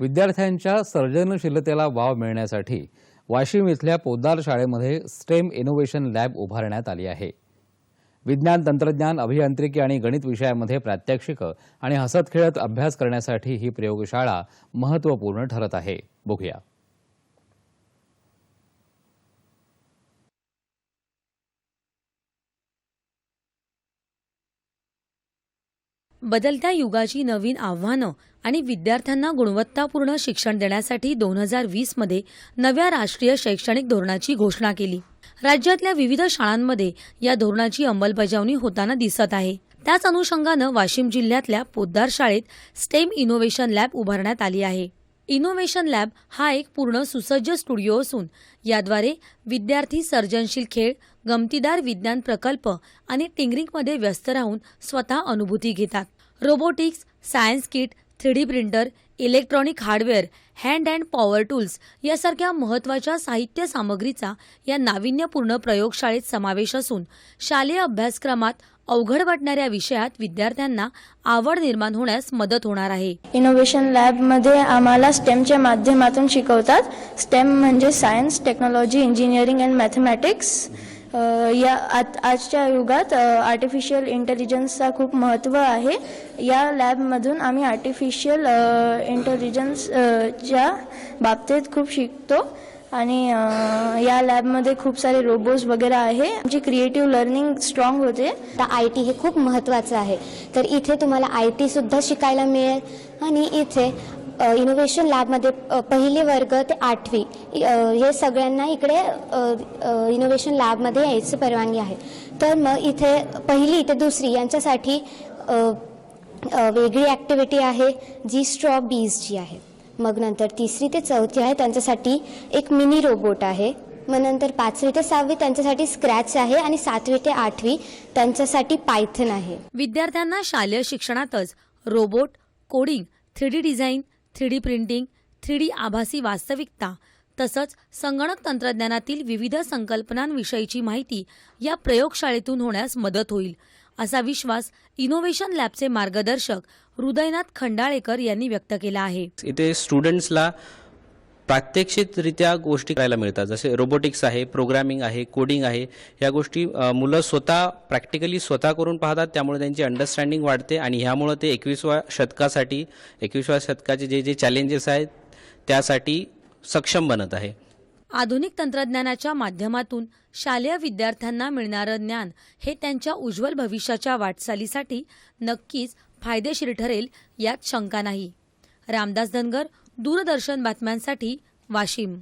विद्यार्थ्यांच्या सर्जनशीलतेला वाव मिळण्यासाठी वाशिम इथल्या पोद्दार शाळेमध्ये स्टेम इनोव्हेशन लॅब उभारण्यात आली आहे. विज्ञान तंत्रज्ञान अभियांत्रिकी आणि गणित विषयामध्ये प्रात्यक्षिकं आणि हसत खेळत अभ्यास करण्यासाठी ही प्रयोगशाळा महत्त्वपूर्ण ठरत आहे. बघूया. बदलत्या युगाची नवीन आव्हानं आणि विद्यार्थ्यांना गुणवत्तापूर्ण शिक्षण देण्यासाठी दोन हजार वीसमध्ये नव्या राष्ट्रीय शैक्षणिक धोरणाची घोषणा केली. राज्यातल्या विविध शाळांमध्ये या धोरणाची अंमलबजावणी होताना दिसत आहे. त्याच अनुषंगानं वाशिम जिल्ह्यातल्या पोद्दार शाळेत स्टेम इनोव्हेशन लॅब उभारण्यात आली आहे. इनोव्हेशन लॅब हा एक पूर्ण सुसज्ज स्टुडिओ असून याद्वारे विद्यार्थी सर्जनशील खेळ गमतीदार विज्ञान प्रकल्प आणि टिंगरिंगमध्ये व्यस्त राहून स्वतः अनुभूती घेतात. Robotics science kit three D printer electronic hardware hand and power tools यासारख्या महत्त्वाच्या साहित्य सामग्रीचा या नाविन्यपूर्ण प्रयोगशाळेत समावेश असून शालेय अभ्यासक्रमात अवघड वाटणाऱ्या विषयात विद्यार्थ्यांना आवड निर्माण होण्यास मदत होणार आहे. इनोव्हेशन लॅबमध्ये आम्हाला स्टेमच्या माध्यमातून शिकवतात. स्टेम म्हणजे science technology engineering and mathematics. या आत आजच्या युगात आर्टिफिशियल इंटेलिजन्सचा खूप महत्त्व आहे. या लॅबमधून आम्ही आर्टिफिशियल इंटेलिजन्सच्या बाबतीत खूप शिकतो. आणि या लॅबमध्ये खूप सारे रोबोट्स वगैरे आहे. आमची क्रिएटिव्ह लर्निंग स्ट्रॉंग होते. तर आय टी हे खूप महत्त्वाचं आहे. तर इथे तुम्हाला आय टीसुद्धा शिकायला मिळेल. आणि इथे इनोव्हेशन लॅबमध्ये पहिले वर्ग ते आठवी हे सगळ्यांना इकडे इनोव्हेशन लॅबमध्ये यायची परवानगी आहे. तर मग इथे पहिली ते दुसरी यांच्यासाठी वेगळी ॲक्टिव्हिटी आहे जी स्ट्रॉ बीजची आहे. मग नंतर तिसरी ते चौथी आहे त्यांच्यासाठी एक मिनी रोबोट आहे. मग नंतर पाचवी ते सहावी त्यांच्यासाठी स्क्रॅच आहे आणि सातवी ते आठवी त्यांच्यासाठी पायथन आहे. विद्यार्थ्यांना शालेय शिक्षणातच robot coding three D design three D printing three D आभासी वास्तविकता तसंच संगणक तंत्रज्ञानातील विविध संकल्पनांविषयीची माहिती या प्रयोगशाळेतून होण्यास मदत होईल असा विश्वास इनोव्हेशन लॅबचे मार्गदर्शक हृदयनाथ खंडाळेकर यांनी व्यक्त केला आहे. इथे स्टुडंट्सला प्रात्यक्षिकरित्या गोष्टी करायला मिळतात. जसे रोबोटिक्स आहे प्रोग्रामिंग आहे कोडिंग आहे ह्या गोष्टी मुलं स्वतः प्रॅक्टिकली स्वतः करून पाहतात त्यामुळे त्यांची अंडरस्टँडिंग वाढते आणि ह्यामुळं ते एकवीसव्या शतकासाठी एकवीसव्या शतकाचे जे जे चॅलेंजेस आहेत त्यासाठी सक्षम बनत आहे. आधुनिक तंत्रज्ञानाच्या माध्यमातून शालेय विद्यार्थ्यांना मिळणारं ज्ञान हे त्यांच्या उज्ज्वल भविष्याच्या वाटचालीसाठी नक्कीच फायदेशीर ठरेल यात शंका नाही. रामदास धनगर दूरदर्शन बातम्यांसाठी वाशिम.